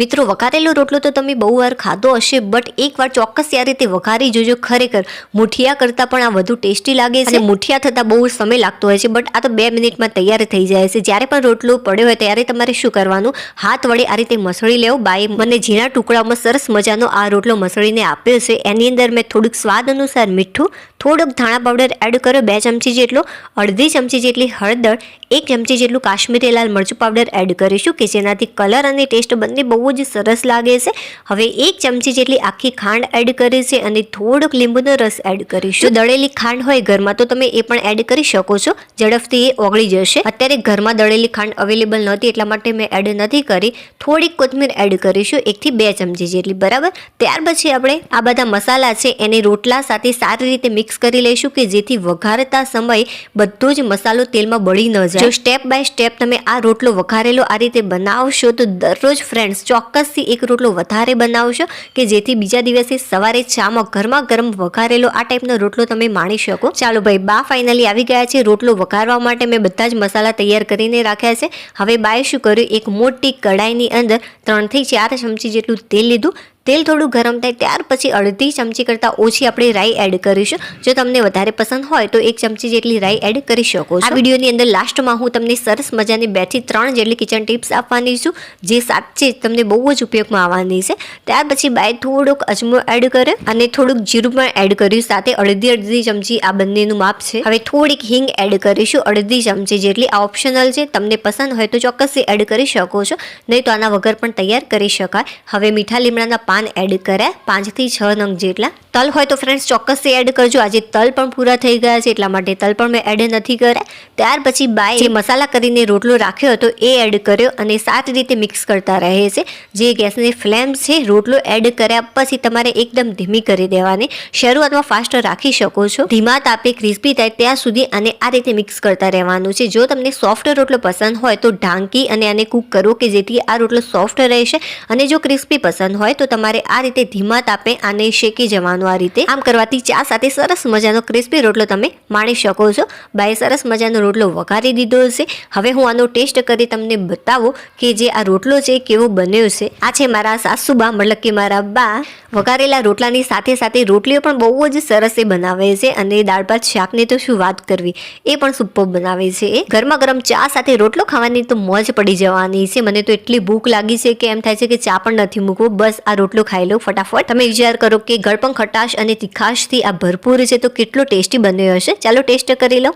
મિત્રો વઘારેલો રોટલો તો તમે બહુ વાર ખાધો હશે બટ એકવાર ચોક્કસ આ રીતે વઘારી જોજો. ખરેખર મુઠિયા કરતાં પણ આ વધુ ટેસ્ટી લાગે છે. અને મુઠિયા થતાં બહુ સમય લાગતો હોય છે બટ આ તો બે મિનિટમાં તૈયાર થઈ જાય છે. જ્યારે પણ રોટલો પડ્યો હોય ત્યારે તમારે શું કરવાનું? હાથ વડે આ રીતે મસળી લેવો. બાએ મને ઝીણા ટુકડામાં સરસ મજાનો આ રોટલો મસળીને આપ્યો છે. એની અંદર મેં થોડુંક સ્વાદ અનુસાર મીઠું થોડોક ધાણા પાવડર એડ કર્યો બે ચમચી જેટલો અડધી ચમચી જેટલી હળદર એક ચમચી જેટલું કાશ્મીરી લાલ મરચું પાવડર એડ કરીશું કે જેનાથી કલર અને ટેસ્ટ બંને બહુ જ સરસ લાગે છે. હવે એક ચમચી જેટલી આખી ખાંડ એડ કરી છે અને થોડોક લીંબુનો રસ એડ કરીશું. દળેલી ખાંડ હોય ઘરમાં તો તમે એ પણ એડ કરી શકો છો. ઝડપથી એ ઓગળી જશે. અત્યારે ઘરમાં દળેલી ખાંડ અવેલેબલ નહોતી એટલા માટે મેં એડ નથી કરી. થોડીક કોથમીર એડ કરીશું એકથી બે ચમચી જેટલી, બરાબર? ત્યાર પછી આપણે આ બધા મસાલા છે એને રોટલા સાથે સારી રીતે મિક્સ કરી લઈશું કે જેથી વઘારતા સમયે બધો જ મસાલો તેલમાં બળી ન જાય. જો સ્ટેપ બાય સ્ટેપ તમે આ રોટલો વઘારેલો આ રીતે બનાવશો તો દરરોજ ફ્રેન્ડ્સ ચોક્કસથી એક રોટલો વધારે બનાવશો કે જેથી બીજા દિવસે સવારે ચામાં ગરમા ગરમ વઘારેલો આ ટાઈપનો રોટલો તમે માણી શકો. ચાલો ભાઈ, બા ફાઇનલી આવી ગયા છે. રોટલો વઘારવા માટે મેં બધા જ મસાલા તૈયાર કરીને રાખ્યા છે. હવે બાએ શું કર્યું? એક મોટી કઢાઈની અંદર ત્રણથી ચાર ચમચી જેટલું તેલ લીધું. તેલ થોડું ગરમ થાય ત્યાર પછી અડધી ચમચી કરતાં ઓછી આપણે રાઈ એડ કરીશું. જો તમને વધારે પસંદ હોય તો એક ચમચી જેટલી રાઈ એડ કરી શકો છો. આ વિડીયોની અંદર લાસ્ટમાં હું તમને સરસ મજાની બેથી ત્રણ જેટલી કિચન ટિપ્સ આપવાની છું, જે સાચે તમને બહુ જ ઉપયોગમાં આવવાની છે. ત્યાર પછી બાય થોડોક અજમો એડ કર્યો અને થોડુંક જીરું પણ એડ કર્યું, સાથે અડધી અડધી ચમચી આ બંનેનું માપ છે. હવે થોડીક હિંગ એડ કરીશું, અડધી ચમચી જેટલી. આ ઓપ્શનલ છે, તમને પસંદ હોય તો ચોક્કસથી એડ કરી શકો છો, નહીં તો આના વગર પણ તૈયાર કરી શકાય. હવે મીઠા લીમડાના પાન એડ કર્યા પાંચથી છ નંગ જેટલા. તલ હોય તો ફ્રેન્ડ્સ ચોક્કસથી એડ કરજો. આજે તલ પણ પૂરા થઈ ગયા છે, એટલા માટે તલ પણ મેં એડ નથી કર્યા. ત્યાર પછી બાય જે મસાલા કરીને રોટલો રાખ્યો હતો, એ એડ કર્યો અને સાત રીતે મિક્સ કરતા રહે છે. જે ગેસની ફ્લેમ છે, રોટલો એડ કર્યા પછી તમારે એકદમ ધીમી કરી દેવાની. શરૂઆતમાં ફાસ્ટ રાખી શકો છો. ધીમા તાપે ક્રિસ્પી થાય ત્યાં સુધી અને આ રીતે મિક્સ કરતા રહેવાનું છે. જો તમને સોફ્ટ રોટલો પસંદ હોય તો ઢાંકી અને આને કૂક કરો કે જેથી આ રોટલો સોફ્ટ રહેશે. અને જો ક્રિસ્પી પસંદ હોય તો તમારે આ રીતે ધીમા તાપે આને શેકી જવાનું, આ રીતે આમ કરવાથી ચા સાથે સરસ મજાનો ક્રિસ્પી રોટલો તમે માણી શકો છો. બાય સરસ મજાનો રોટલો વઘારી દીધો છે હવે હું આનો ટેસ્ટ કરી તમને બતાવું કે જે આ રોટલો છે કેવો બન્યો છે. આ છે મારા સાસુબા મતલબ કે મારા બા વઘારેલા રોટલાની સાથે સાથે રોટલીઓ પણ બહુ જ સરસ એ બનાવે છે અને દાળ ભાત શાકની તો શું વાત કરવી? એ પણ સુપર બનાવે છે એ. ગરમા ગરમ ચા સાથે રોટલો ખાવાની તો મોજ પડી જવાની છે. મને તો એટલી ભૂખ લાગી છે કે એમ થાય છે કે ચા પણ નથી મૂકવું. બસ આ રોટલો ખાઈ લો, ફટાફટ. તમે વિચાર કરો કે ગળપણ ખટાશ અને તીખાશથી આ ભરપૂર છે, તો કેટલો ટેસ્ટી બન્યો હશે? ચાલો ટેસ્ટ કરી લો.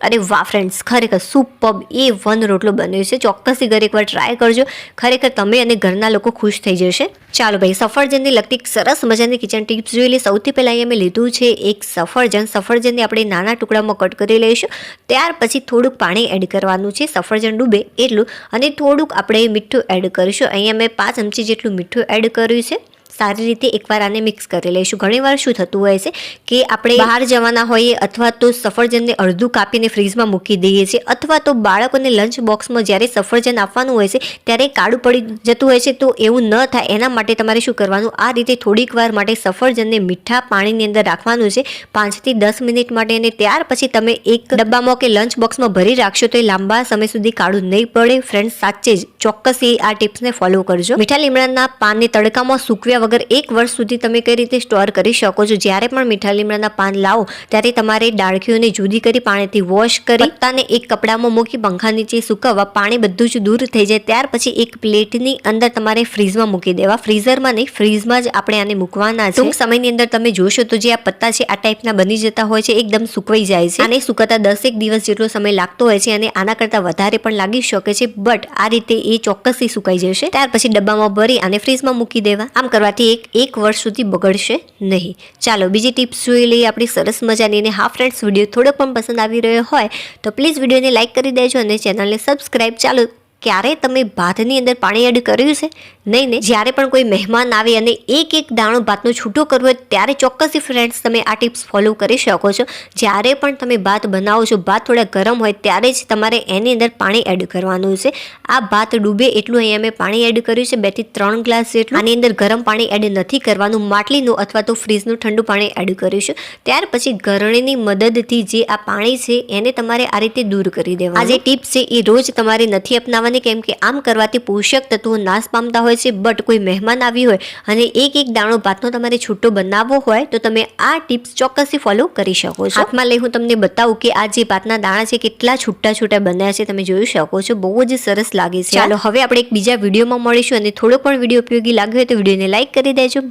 અરે વાહ ફ્રેન્ડ્સ ખરેખર સુપબ એ વન રોટલો બન્યો છે. ચોક્કસથી ઘરે એકવાર ટ્રાય કરજો. ખરેખર તમે અને ઘરના લોકો ખુશ થઈ જશે. ચાલો ભાઈ, સફરજનની લગતી સરસ મજાની કિચન ટિપ્સ જોઈ લે સૌથી પહેલાં અહીંયા મેં લીધું છે એક સફરજન. સફરજનને આપણે નાના ટુકડામાં કટ કરી લઈશું. ત્યાર પછી થોડુંક પાણી એડ કરવાનું છે. સફરજન ડૂબે એટલું. અને થોડુંક આપણે મીઠું એડ કરીશું. અહીંયા મેં પાંચ ચમચી જેટલું મીઠું એડ કર્યું છે. સારી રીતે એકવાર આને મિક્સ કરી લઈશું. ઘણીવાર શું થતું હોય છે કે આપણે બહાર જવાના હોઈએ અથવા તો સફરજનને અડધું કાપીને ફ્રીજમાં મૂકી દઈએ છીએ અથવા તો બાળકોને લંચ બોક્સમાં જ્યારે સફરજન આપવાનું હોય છે ત્યારે કાળું પડી જતું હોય છે તો એવું ન થાય. એના માટે તમારે શું કરવાનું? આ રીતે થોડીક વાર માટે સફરજનને મીઠા પાણીની અંદર રાખવાનું છે. પાંચથી દસ મિનિટ માટે અને ત્યાર પછી તમે એક ડબ્બામાં કે લંચ બોક્સમાં ભરી રાખશો તો એ લાંબા સમય સુધી કાળું નહીં પડે. ફ્રેન્ડ્સ સાચે જ ચોક્કસ એ આ ટિપ્સને ફોલો કરજો. મીઠા લીમડાના પાનને તડકામાં સૂકવ્યા વગર એક વર્ષ સુધી તમે કઈ રીતે સ્ટોર કરી શકો છો? જ્યારે પણ મીઠા લીમડાના પાન લાવો, ત્યારે તમારે ડાળખીઓને જુદી કરી પાણીથી વોશ કરી, પત્તાને એક કપડામાં મૂકી પંખા નીચે સુકવવા, પાણી બધું જ દૂર થઈ જાય. ત્યાર પછી એક પ્લેટની અંદર તમારે ફ્રીઝમાં મૂકી દેવા. ફ્રીઝરમાં નહીં, ફ્રીઝમાં જ આપણે આને મૂકવાના ટૂંક સમયની અંદર તમે જોશો તો જે આ પત્તા છે, આ ટાઈપના બની જતા હોય છે, એકદમ સુકવાઈ જાય છે. આને સુકાતા દસેક દિવસ જેટલો સમય લાગતો હોય છે અને આના કરતાં વધારે પણ લાગી શકે છે. બટ આ રીતે એ ચોક્કસથી સુકાઈ જશે. ત્યાર પછી ડબ્બામાં ભરી અને ફ્રીઝમાં મૂકી દેવા. આમ કરવાથી એક એક વર્ષ સુધી બગડશે નહીં. ચાલો, બીજી ટિપ્સ જોઈ લઈએ આપણી સરસ મજાની અને હા ફ્રેન્ડ્સ વીડિયો થોડો પણ પસંદ આવી રહ્યો હોય તો પ્લીઝ વિડીયોને લાઇક કરી દેજો અને ચેનલને સબસ્ક્રાઈબ ચાલો ક્યારે તમે ભાતની અંદર પાણી એડ કર્યું છે? નહીં ને જ્યારે પણ કોઈ મહેમાન આવે અને એક એક દાણો ભાતનો છૂટો કરવો હોય, ત્યારે ચોક્કસથી ફ્રેન્ડ્સ તમે આ ટિપ્સ ફોલો કરી શકો છો. જ્યારે પણ તમે ભાત બનાવો છો, ભાત થોડા ગરમ હોય, ત્યારે જ તમારે એની અંદર પાણી એડ કરવાનું છે. આ ભાત ડૂબે એટલું અહીંયા મેં પાણી એડ કર્યું છે બેથી ત્રણ ગ્લાસ જેટલું. આની અંદર ગરમ પાણી એડ નથી કરવાનું, માટલીનું અથવા તો ફ્રીજનું ઠંડુ પાણી એડ કરીશું ત્યાર પછી ગરણીની મદદથી જે આ પાણી છે, એને તમારે આ રીતે દૂર કરી દેવા આ જે ટિપ્સ છે, એ રોજ તમારે નથી અપનાવવાની. બનાવવાની કેમ કે આમ કરવાથી પોષક તત્વો નાશ પામતા હોય છે, બટ કોઈ મહેમાન આવી હોય અને એક એક દાણો ભાતનો તમારે છૂટો બનાવવો હોય, તો તમે આ ટિપ્સ ચોક્કસથી ફોલો કરી શકો છો. હાથમાં લઈ હું તમને બતાવું કે આ જે ભાતના દાણા છે, કેટલા છૂટા છૂટા બન્યા છે, તમે જોઈ શકો છો. બહુ જ સરસ લાગે છે. ચાલો, હવે આપણે એક બીજા વિડીયોમાં મળીશું અને થોડો પણ વીડિયો ઉપયોગી લાગ્યો હોય તો વિડીયોને લાઈક કરી દેજો.